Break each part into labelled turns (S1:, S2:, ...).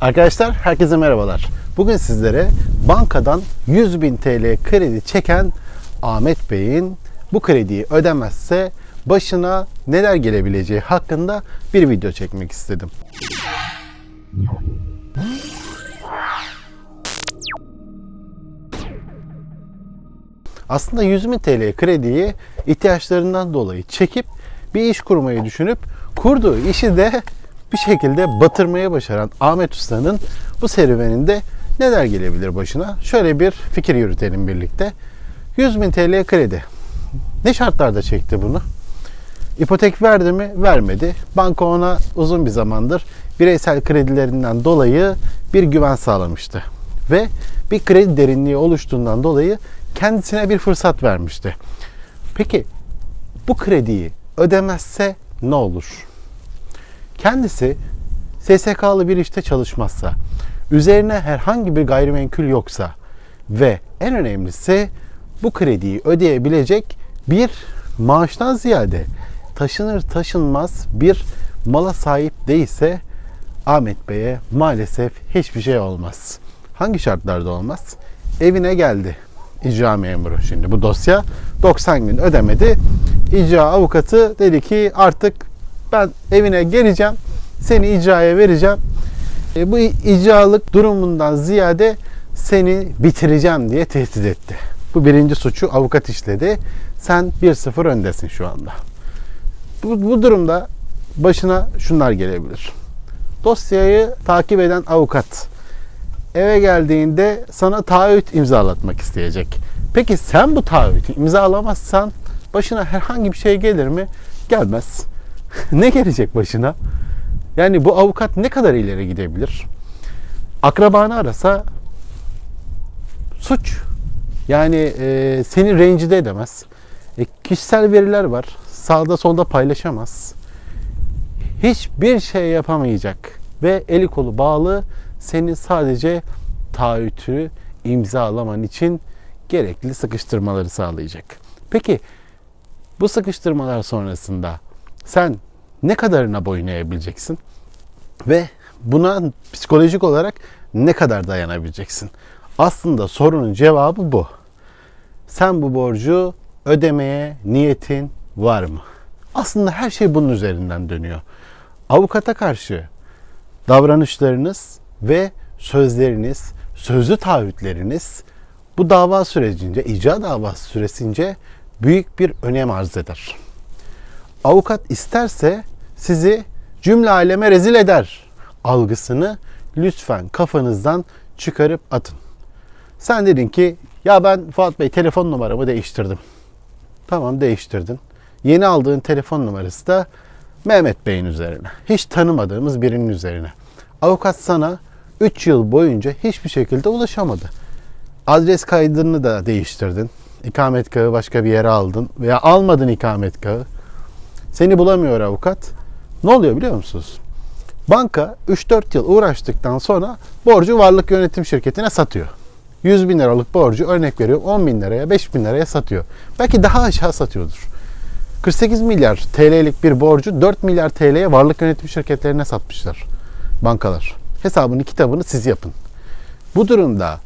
S1: Arkadaşlar herkese merhabalar. Bugün sizlere bankadan 100 bin TL kredi çeken Ahmet Bey'in bu krediyi ödemezse başına neler gelebileceği hakkında bir video çekmek istedim. Aslında 100 bin TL krediyi ihtiyaçlarından dolayı çekip bir iş kurmayı düşünüp kurduğu işi de bir şekilde batırmaya başaran Ahmet Usta'nın bu serüveninde neler gelebilir başına? Şöyle bir fikir yürütelim birlikte. 100 bin TL kredi. Ne şartlarda çekti bunu? İpotek verdi mi? Vermedi. Banka ona uzun bir zamandır bireysel kredilerinden dolayı bir güven sağlamıştı. Ve bir kredi derinliği oluştuğundan dolayı kendisine bir fırsat vermişti. Peki bu krediyi ödemezse ne olur? Kendisi SSK'lı bir işte çalışmazsa, üzerine herhangi bir gayrimenkul yoksa ve en önemlisi bu krediyi ödeyebilecek bir maaştan ziyade taşınır taşınmaz bir mala sahip değilse Ahmet Bey'e maalesef hiçbir şey olmaz. Hangi şartlarda olmaz? Evine geldi icra memuru. Şimdi bu dosya 90 gün ödemedi. İcra avukatı dedi ki artık ben evine geleceğim. Seni icraya vereceğim. E, bu icralık durumundan ziyade seni bitireceğim diye tehdit etti. Bu birinci suçu avukat işledi. Sen 1-0 öndesin şu anda. Bu, bu durumda başına şunlar gelebilir. Dosyayı takip eden avukat eve geldiğinde sana taahhüt imzalatmak isteyecek. Peki sen bu taahhütü imzalamazsan başına herhangi bir şey gelir mi? Gelmez. ne gelecek başına? Yani bu avukat ne kadar ileri gidebilir? Akrabanı arasa suç. Yani e, seni rencide edemez. E, kişisel veriler var. Sağda solda paylaşamaz. Hiçbir şey yapamayacak. Ve eli kolu bağlı seni sadece taahhütü imzalaman için gerekli sıkıştırmaları sağlayacak. Peki bu sıkıştırmalar sonrasında sen ne kadarına boyun eğebileceksin? Ve buna psikolojik olarak ne kadar dayanabileceksin? Aslında sorunun cevabı bu. Sen bu borcu ödemeye niyetin var mı? Aslında her şey bunun üzerinden dönüyor. Avukata karşı davranışlarınız ve sözleriniz, sözlü taahhütleriniz bu dava sürecince, icra davası süresince büyük bir önem arz eder. Avukat isterse sizi cümle aleme rezil eder algısını lütfen kafanızdan çıkarıp atın. Sen dedin ki ya ben Fuat Bey telefon numaramı değiştirdim. Tamam değiştirdin. Yeni aldığın telefon numarası da Mehmet Bey'in üzerine. Hiç tanımadığımız birinin üzerine. Avukat sana 3 yıl boyunca hiçbir şekilde ulaşamadı. Adres kaydını da değiştirdin. İkametgahı başka bir yere aldın veya almadın ikametgahı. Seni bulamıyor avukat. Ne oluyor biliyor musunuz? Banka 3-4 yıl uğraştıktan sonra borcu varlık yönetim şirketine satıyor. 100 bin liralık borcu örnek veriyorum 10 bin liraya 5 bin liraya satıyor. Belki daha aşağı satıyordur. 48 milyar TL'lik bir borcu 4 milyar TL'ye varlık yönetim şirketlerine satmışlar bankalar. Hesabını kitabını siz yapın. Bu durumda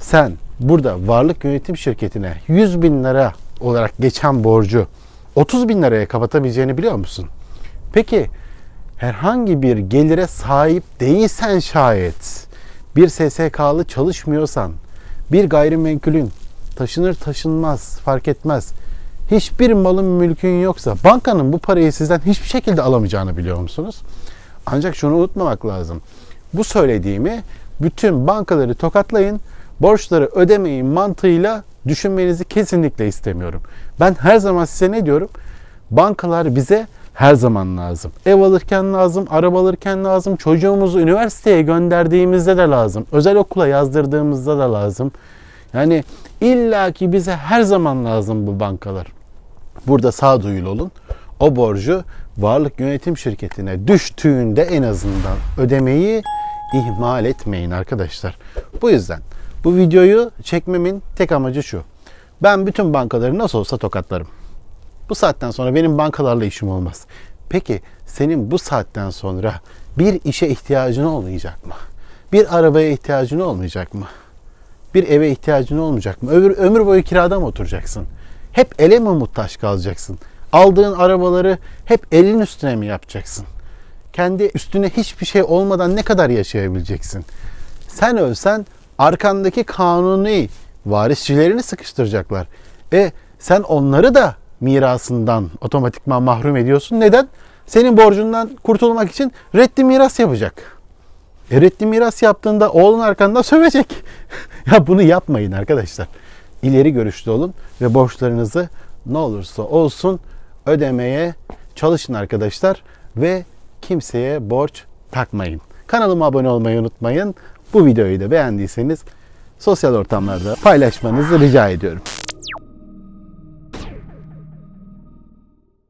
S1: sen burada varlık yönetim şirketine 100 bin lira olarak geçen borcu 30 bin liraya kapatabileceğini biliyor musun? Peki herhangi bir gelire sahip değilsen şayet bir SSK'lı çalışmıyorsan bir gayrimenkulün taşınır taşınmaz fark etmez hiçbir malın mülkün yoksa bankanın bu parayı sizden hiçbir şekilde alamayacağını biliyor musunuz? Ancak şunu unutmamak lazım. Bu söylediğimi bütün bankaları tokatlayın, borçları ödemeyin mantığıyla düşünmenizi kesinlikle istemiyorum. Ben her zaman size ne diyorum? Bankalar bize her zaman lazım. Ev alırken lazım, araba alırken lazım, çocuğumuzu üniversiteye gönderdiğimizde de lazım. Özel okula yazdırdığımızda da lazım. Yani illaki bize her zaman lazım bu bankalar. Burada sağduyulu olun. O borcu varlık yönetim şirketine düştüğünde en azından ödemeyi ihmal etmeyin arkadaşlar. Bu yüzden bu videoyu çekmemin tek amacı şu. Ben bütün bankaları nasıl olsa tokatlarım. Bu saatten sonra benim bankalarla işim olmaz. Peki senin bu saatten sonra bir işe ihtiyacın olmayacak mı? Bir arabaya ihtiyacın olmayacak mı? Bir eve ihtiyacın olmayacak mı? Ömür, ömür boyu kirada mı oturacaksın? Hep ele mi muhtaç kalacaksın? Aldığın arabaları hep elin üstüne mi yapacaksın? Kendi üstüne hiçbir şey olmadan ne kadar yaşayabileceksin? Sen ölsen arkandaki kanuni varisçilerini sıkıştıracaklar. E sen onları da mirasından otomatikman mahrum ediyorsun. Neden? Senin borcundan kurtulmak için reddi miras yapacak. E reddi miras yaptığında oğlun arkanda sövecek. ya bunu yapmayın arkadaşlar. İleri görüşlü olun ve borçlarınızı ne olursa olsun ödemeye çalışın arkadaşlar ve kimseye borç takmayın. Kanalıma abone olmayı unutmayın. Bu videoyu da beğendiyseniz sosyal ortamlarda paylaşmanızı rica ediyorum.